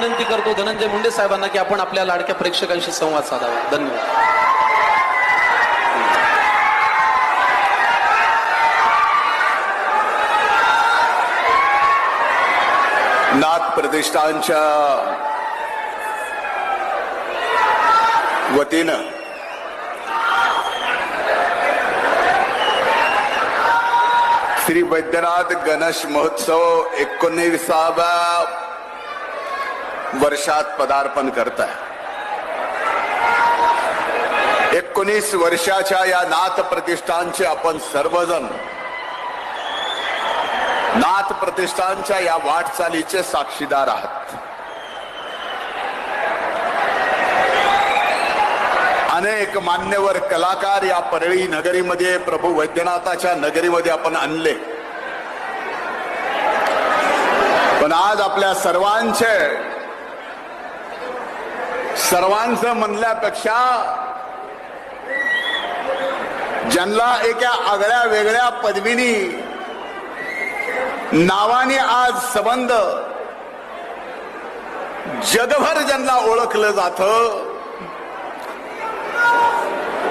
विनंती करतो धनंजय मुंडे साहेबांना की आपण आपल्या लाडक्या प्रेक्षकांशी संवाद साधावा. धन्यवाद. नाथ प्रतिष्ठानच्या वतीनं श्री वैद्यनाथ गणेश महोत्सव एकोणीसाव्या वर्षात पदार्पण करत आहे एकोणीस वर्षाच्या या नाथ प्रतिष्ठानचे आपण सर्वजण नाथ प्रतिष्ठानच्या या वाटचालीचे साक्षीदार आहात. अनेक मान्यवर कलाकार या परळी नगरीमध्ये प्रभू वैद्यनाथाच्या नगरीमध्ये आपण आणले. पण आज आपल्या सर्वांचे सर्वांचं म्हणल्यापेक्षा ज्यांना एका आगळ्या वेगळ्या पदवीनी नावाने आज संबंध जगभर ज्यांना ओळखलं जात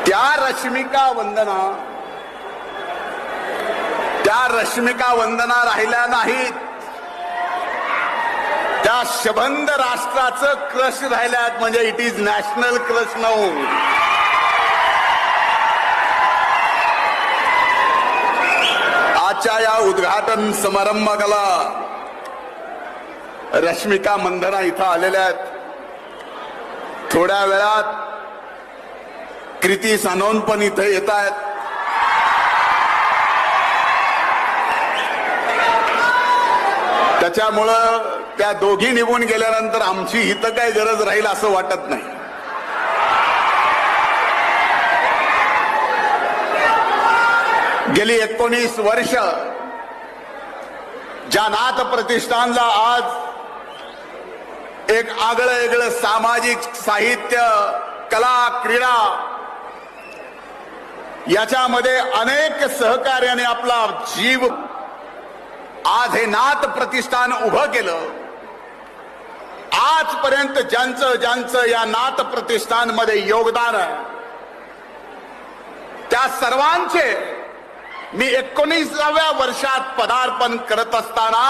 त्या रश्मिका वंदना त्या रश्मिका वंदना राहिल्या नाहीत. त्या शबंद राष्ट्राचं क्रश राहिल्यात म्हणजे इट इज नॅशनल क्रश नऊ आजच्या या उद्घाटन समारंभाला रश्मिका मंधना इथं आलेल्या आहेत. थोड्या वेळात कृती सानोन पण इथं येत आहेत. त्याच्यामुळं त्या दोघी निघून गेल्यानंतर आमची हित काय गरज राहील असं वाटत नाही. गेली एकोणीस वर्ष ज्या नाथ प्रतिष्ठानला आज एक आगळं वेगळं सामाजिक साहित्य कला क्रीडा याच्यामध्ये अनेक सहकार्याने आपला जीव आज हे नाथ प्रतिष्ठान उभं केलं. आजपर्यंत ज्यांचं ज्यांचं या नाथ प्रतिष्ठानमध्ये योगदान आहे त्या सर्वांचे मी एकोणीसाव्या वर्षात पदार्पण करत असताना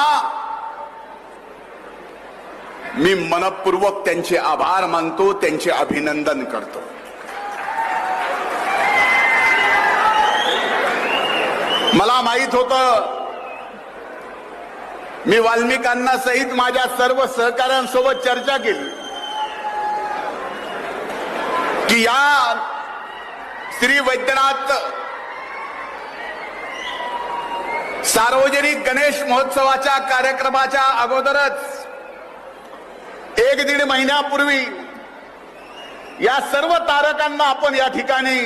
मी मनपूर्वक त्यांचे आभार मानतो त्यांचे अभिनंदन करतो. मला माहीत होतं मी वाल्मिकांना सहित माझ्या सर्व सहकाऱ्यांसोबत चर्चा केली. की या श्री वैद्यनाथ सार्वजनिक गणेश महोत्सवाच्या कार्यक्रमाच्या अगोदरच एक दीड महिन्यापूर्वी या सर्व तारकांना आपण या ठिकाणी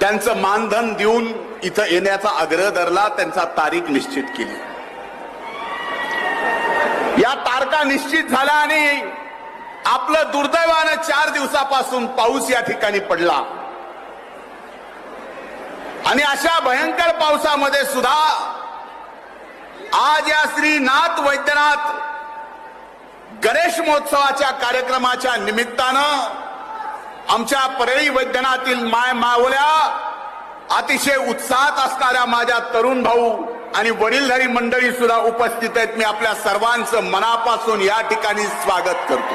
त्यांचं मानधन देऊन इथं येण्याचा आग्रह धरला त्यांचा तारीख निश्चित केली. या तारखा निश्चित झाल्या आणि आपलं दुर्दैवानं चार दिवसापासून पाऊस या ठिकाणी पडला. आणि अशा भयंकर पावसामध्ये सुद्धा आज या श्री नाथ वैद्यनाथ गणेश महोत्सवाच्या कार्यक्रमाच्या निमित्तानं आमच्या परळी वैद्यनातील माय मावल्या अतिशय उत्साहात असणाऱ्या माझ्या तरुण भाऊ आणि वडीलधारी मंडळी सुद्धा उपस्थित आहेत. मी आपल्या सर्वांचं मनापासून या ठिकाणी स्वागत करतो.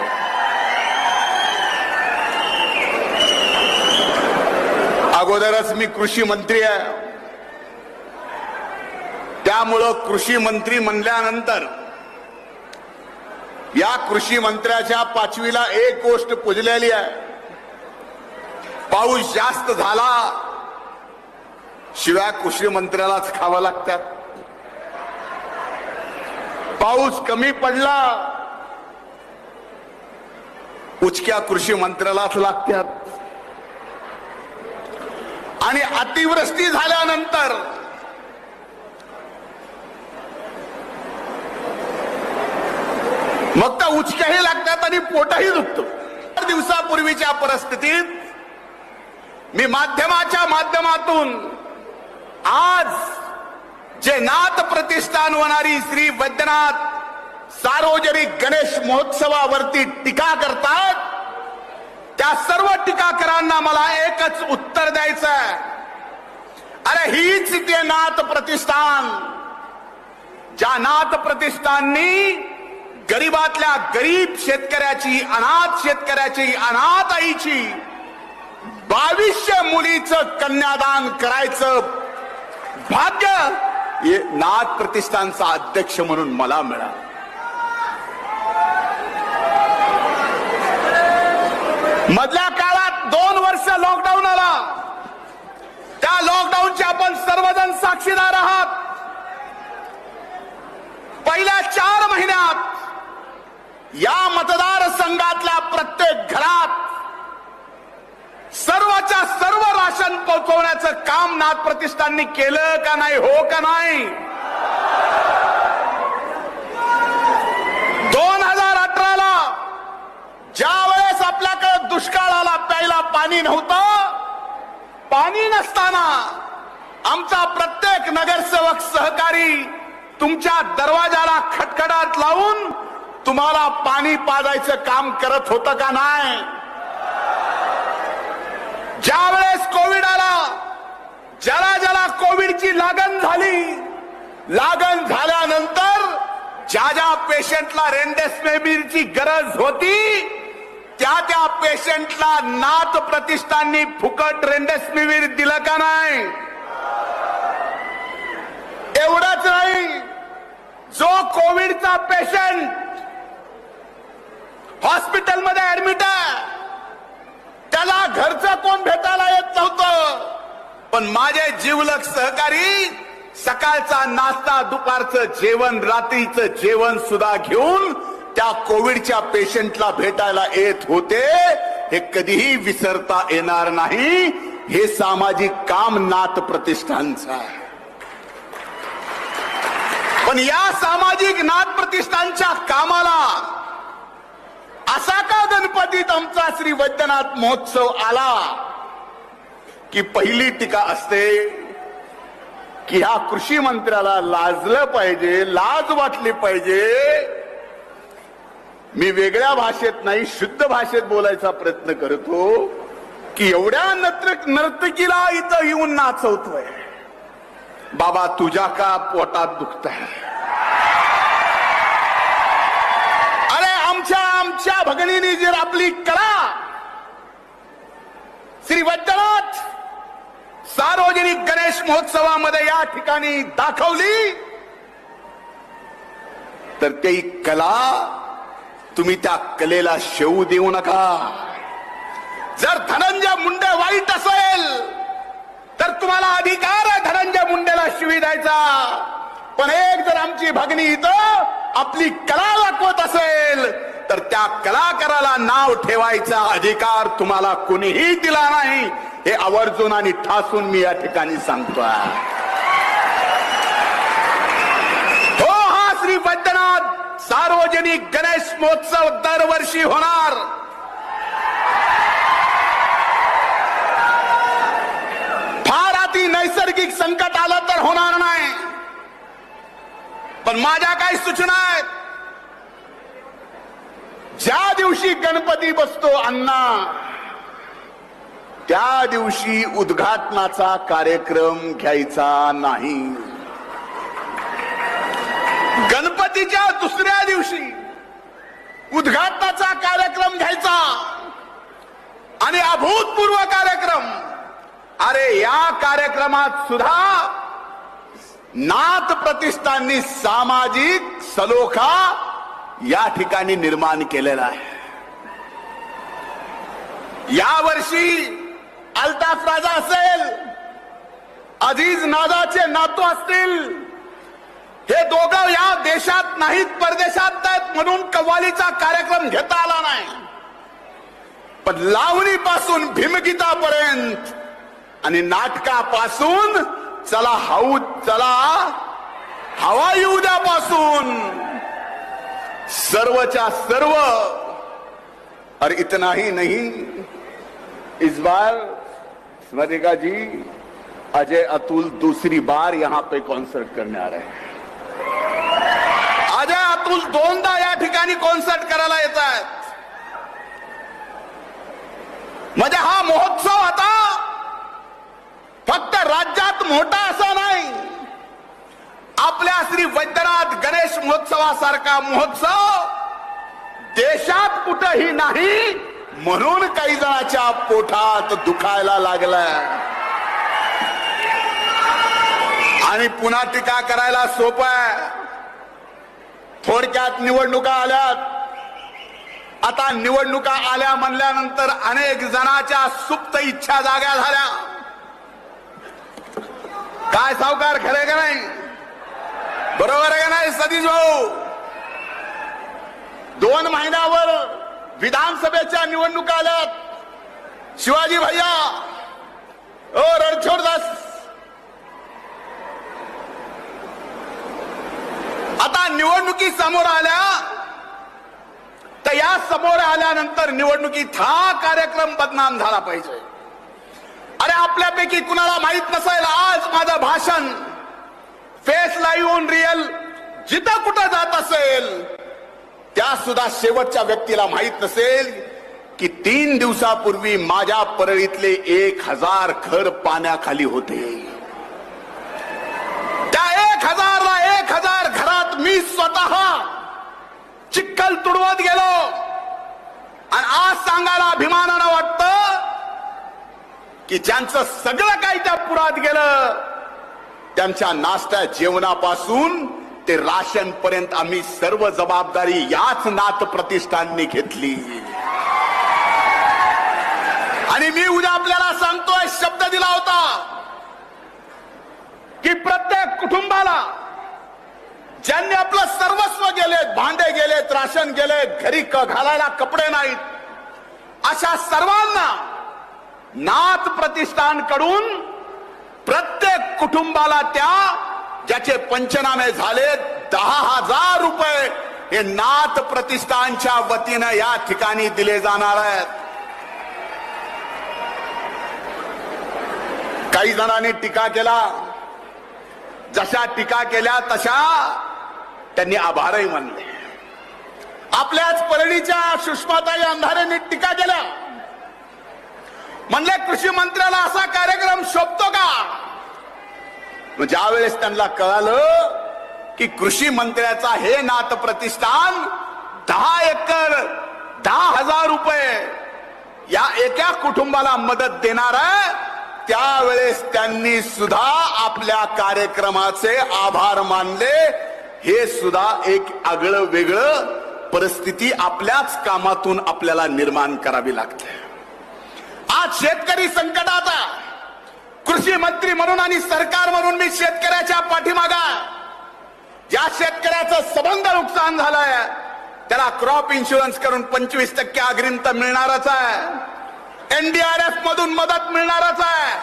अगोदरच मी कृषी मंत्री आहे. त्यामुळं कृषी मंत्री म्हणल्यानंतर या कृषी मंत्र्याच्या पाचवीला एक गोष्ट पुजलेली आहे. पाऊस जास्त झाला शिवाय कृषी मंत्र्यालाच खावं लागतात. पाऊस कमी पडला उचक्या कृषी मंत्र्यालाच लागतात. आणि अतिवृष्टी झाल्यानंतर मग त्या उचक्याही लागतात आणि पोटही दुखतो. दिवसापूर्वीच्या परिस्थितीत मी माध्यमाच्या माध्यमातून आज जे नाथ प्रतिष्ठान होणारी श्री वैद्यनाथ सार्वजनिक गणेश महोत्सवावरती टीका करतात त्या सर्व टीकाकरांना मला एकच उत्तर द्यायचं आहे अरे हीच ते नाथ प्रतिष्ठान ज्या नाथ प्रतिष्ठाननी गरीबातल्या गरीब शेतकऱ्याची अनाथ शेतकऱ्याची अनाथ आईची बावीसशे मुलीचं कन्यादान करायचं भाग्य हे नाथ प्रतिष्ठानचा अध्यक्ष म्हणून मला मिळाला. मधल्या काळात दोन वर्ष लॉकडाऊन आला. त्या लॉकडाऊनचे आपण सर्वजण साक्षीदार आहात. पहिल्या चार महिन्यात या मतदारसंघातल्या प्रत्येक घरात सर्वच्या सर्व राशन पोहोचवण्याचं काम नाथ प्रतिष्ठाननी केलं का नाही हो का नाही? दोन हजार अठराला ज्या वेळेस आपल्याकडे दुष्काळ आला प्यायला पाणी नव्हतं पाणी नसताना आमचा प्रत्येक नगरसेवक सहकारी तुमच्या दरवाजाला खटखटात लावून तुम्हाला पाणी पाजायचं काम करत होतं का नाही? ज्या वेळेस कोविड आला ज्याला ज्याला कोविडची लागण झाली लागण झाल्यानंतर ज्या ज्या पेशंटला रेमडेसिवीरची गरज होती त्या त्या पेशंटला नाथ प्रतिष्ठाननी फुकट रेमडेसिवीर दिलं का नाही? एवढंच नाही जो कोविडचा पेशंट हॉस्पिटलमध्ये ऍडमिट आहे त्याला घरचं कोण भेटायला येत नव्हतं. पण माझे जीवलक सहकारी सकाळचा नाश्ता दुपारचं जेवण रात्रीचं जेवण सुद्धा घेऊन त्या कोविडच्या पेशंटला भेटायला येत होते. हे कधीही विसरता येणार नाही. हे सामाजिक काम नाथ प्रतिष्ठानचं आहे. पण या सामाजिक नाथ प्रतिष्ठानच्या कामाला असा का गणपतीत आमचा श्री वैद्यनाथ महोत्सव आला? की पहिली टीका असते की ह्या कृषी मंत्र्याला लाजलं पाहिजे लाज वाटली पाहिजे. मी वेगळ्या भाषेत नाही शुद्ध भाषेत बोलायचा प्रयत्न करतो की एवढ्या नर्तक नर्तकीला इथं येऊन नाचवतोय. बाबा तुझ्या का पोटात दुखत आहे अरे आमच्या भगणीने जर आपली कला श्री वैद्यनाथ सार्वजनिक गणेश महोत्सवामध्ये या ठिकाणी दाखवली तर ती कला तुम्ही त्या कलेला शेवू देऊ नका. जर धनंजय मुंडे वाईट असेल तर तुम्हाला अधिकार आहे धनंजय मुंडेला शिवी द्यायचा. पण एक जर आमची भगिनी इथं आपली कला दाखवत असेल तर त्या कलाकाराला नाव ठेवायचा अधिकार तुम्हाला कुणीही दिला नाही. हे आवर्जून आणि ठासून मी या ठिकाणी सांगतो हो हा श्री वैद्यनाथ सार्वजनिक गणेश महोत्सव दरवर्षी होणार. फार अति नैसर्गिक संकट आलं तर होणार नाही. पण माझ्या काही सूचना आहेत. ज्या दिवशी गणपती बसतो अण्णा त्या दिवशी उद्घाटनाचा कार्यक्रम घ्यायचा नाही. गणपतीच्या दुसऱ्या दिवशी उद्घाटनाचा कार्यक्रम घ्यायचा आणि अभूतपूर्व कार्यक्रम अरे या कार्यक्रमात सुद्धा नाथ प्रतिष्ठाननी सामाजिक सलोखा या ठिकाणी निर्माण केलेला आहे. या वर्षी अल्ताफ राजा असेल अजीज नादाचे नातू असतील हे दोघं या देशात नाहीत परदेशात आहेत म्हणून कव्वालीचा कार्यक्रम घेता आला नाही. पण लावणीपासून भीमगीतापर्यंत आणि नाटकापासून चला हाऊ चला हवा येऊ द्यापासून सर्वच्या सर्व. और इतना ही नहीं. इस बार स्मरिका जी अजय अतुल दूसरी बार यहाँ पे कॉन्सर्ट करने आ रहे हैं। अजय अतुल दोनदा या ठिकाणी कॉन्सर्ट करायला येत आहेत म्हणजे हा महोत्सव आता फक्त राज्यात मोठा असा नाही. आपल्या श्री वैद्यनाथ गणेश महोत्सवासारखा महोत्सव देशात कुठंही नाही म्हणून काही जणाच्या पोटात दुखायला लागलाय. आणि पुन्हा टीका करायला सोपं आहे. थोडक्यात निवडणुका आल्यात. आता निवडणुका आल्या म्हणल्यानंतर अनेक जणाच्या सुप्त इच्छा जाग्या झाल्या. काय सावकार खरे का नाही? बरोबर आहे का नाही सतीश भाऊ? दोन महिन्यावर विधानसभेच्या निवडणुका आल्यात. शिवाजी भैया ओ रणछोडदास आता निवडणुकी समोर आल्या. तर या समोर आल्यानंतर निवडणुकीत हा कार्यक्रम बदनाम झाला पाहिजे. अरे आपल्यापैकी कुणाला माहीत नसेल आज माझं भाषण फेस लाईव्ह ऑन रिअल जिथं कुठं जात असेल त्या सुद्धा शेवटच्या व्यक्तीला माहीत नसेल की तीन दिवसापूर्वी माझ्या परळीतले एक हजार घर पाण्याखाली होते. त्या एक हजारला एक हजार घरात मी स्वतः चिक्कल तुडवत गेलो. आणि आज सांगायला अभिमानानं वाटतं की ज्यांचं सगळं काही त्या पुरात गेलं त्यांच्या नाश्ता जेवणापासून ते राशन पर्यंत आम्ही सर्व जबाबदारी याच नाथ प्रतिष्ठाननी घेतली. आणि मी उद्या आपल्याला सांगतोय शब्द दिला होता की प्रत्येक कुटुंबाला ज्यांनी आपलं सर्वस्व गेलेत भांडे गेलेत राशन गेलेत घरी घालायला कपडे नाहीत अशा सर्वांना नाथ प्रतिष्ठानकडून प्रत्येक कुटुंबाला त्या ज्याचे पंचनामे झाले दहा हजार रुपये हे नाथ प्रतिष्ठानच्या वतीनं या ठिकाणी दिले जाणार आहेत. काही जणांनी टीका केला. जशा टीका केल्या तशा त्यांनी आभारही मानले. आपल्याच परळीच्या सुषमाताई अंधारेंनी टीका केल्या. म्हणले कृषी मंत्र्याला असा कार्यक्रम शोभतो का? ज्या वेळेस त्यांना कळालं की कृषी मंत्र्याचा हे नात प्रतिष्ठान दहा एकर दहा हजार रुपये या एका कुटुंबाला मदत देणार आहे त्यावेळेस त्यांनी सुद्धा आपल्या कार्यक्रमाचे आभार मानले. हे सुद्धा एक आगळं वेगळं परिस्थिती आपल्याच कामातून आपल्याला निर्माण करावी लागते. आज शेतकरी संकटात कृषी मंत्री म्हणून आणि सरकार म्हणून मी शेतकऱ्याच्या पाठीमागा. ज्या शेतकऱ्याचं सबंध नुकसान झालंय त्याला क्रॉप इन्शुरन्स करून पंचवीस टक्के अग्रिम मिळणारच आहे. एनडीआरएफ मधून मदत मिळणारच आहे.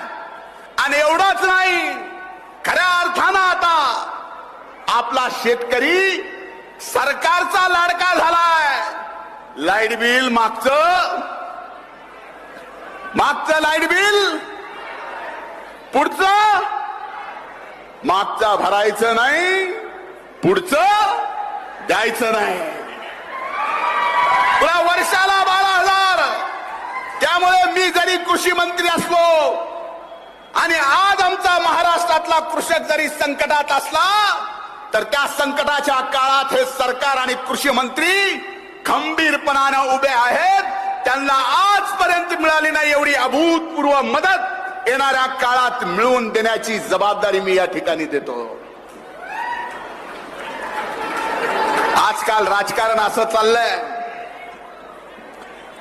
आणि एवढंच नाही खऱ्या अर्थानं आता आपला शेतकरी सरकारचा लाडका झालाय. लाइट बिल मागचं मागचं लाइट बिल? पुढचं? मागचा भरायचं नाही पुढचं द्यायचं नाही. तुला वर्षाला बारा हजार. त्यामुळे मी जरी कृषी मंत्री असलो आणि आज आमचा महाराष्ट्रातला कृषक जरी संकटात असला तर त्या संकटाच्या काळात हे सरकार आणि कृषी मंत्री खंबीरपणानं उभे आहेत. त्यांना आजपर्यंत मिळाली नाही एवढी अभूतपूर्व मदत येणाऱ्या काळात मिळवून देण्याची जबाबदारी मी या ठिकाणी देतो. आजकाल राजकारण असं चाललंय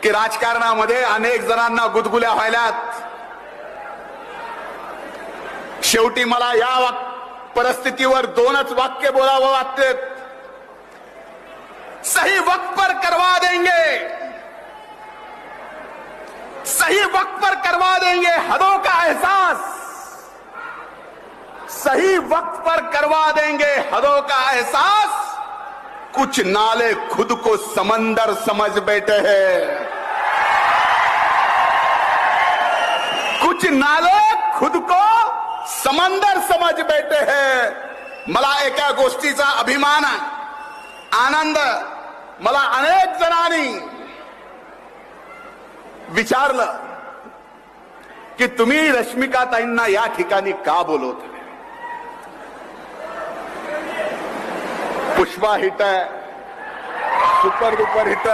की राजकारणामध्ये अनेक जणांना गुदगुल्या व्हायल्यात. शेवटी मला या परिस्थितीवर दोनच वाक्य बोलावं वाटते सही वक्त पर करवा देंगे. सही वक्त पर करवा देंगे हदों का एहसास। सही वक्त पर करवा देंगे हदों का एहसास। कुछ नाले खुद को समंदर समझ बैठे हैं। कुछ नाले खुद को समंदर समझ बैठे हैं। मला एका गोष्टीचा अभिमान आनंद, मला अनेक जणांनी विचारलं की तुम्ही रश्मिकाताईंना या ठिकाणी का बोलवत? Pushpa hit super duper hit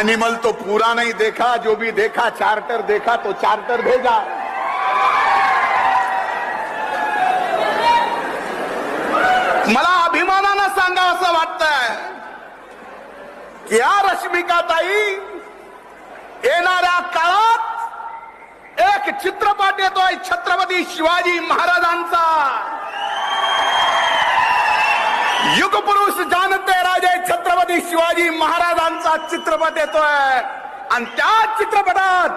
animal तो पूरा नहीं देखा जो भी देखा चार्टर देखा तो चार्टर भेजा. मला अभिमानानं सांगा या रश्मिका ताई येणाऱ्या काळात एक चित्रपट येतोय छत्रपती शिवाजी महाराजांचा. युगपुरुष जानते राजे छत्रपती शिवाजी महाराजांचा चित्रपट येतोय. आणि त्या चित्रपटात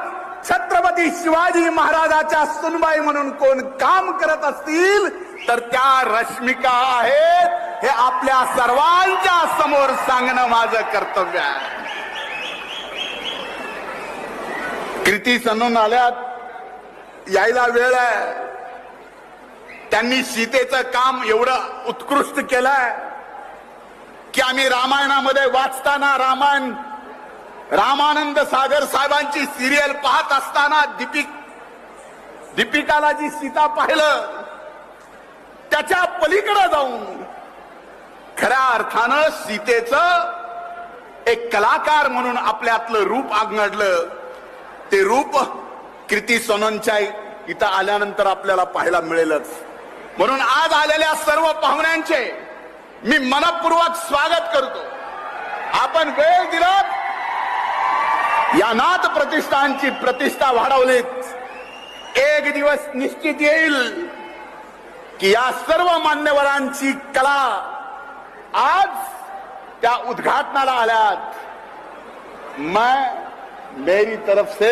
छत्रपती शिवाजी महाराजाच्या सुनबाई म्हणून कोण काम करत असतील तर त्या रश्मिका आहेत. हे आपल्या सर्वांच्या समोर सांगणं माझं कर्तव्य आहे. कृती सणून आल्यात. यायला वेळ आहे. त्यांनी सीतेचं काम एवढं उत्कृष्ट केलंय की आम्ही रामायणामध्ये वाचताना रामायण रामानंद सागर साहेबांची सिरियल पाहत असताना दीपिक दीपिकाला जी सीता पाहिलं त्याच्या पलीकडे जाऊन खऱ्या अर्थानं सीतेचं एक कलाकार म्हणून आपल्यातलं रूप आघडलं. ते रूप कृती सोननच्या इथं आल्यानंतर आपल्याला पाहायला मिळेलच. म्हणून आज आलेल्या सर्व पाहुण्यांचे मी मनपूर्वक स्वागत करतो. आपण वेळ दिलात? या नाथ प्रतिष्ठानची प्रतिष्ठा वाढवलीत. एक दिवस निश्चित येईल की या सर्व मान्यवरांची कला आज त्या उद्घाटनाला आल्यात. मैं मेरी तरफ से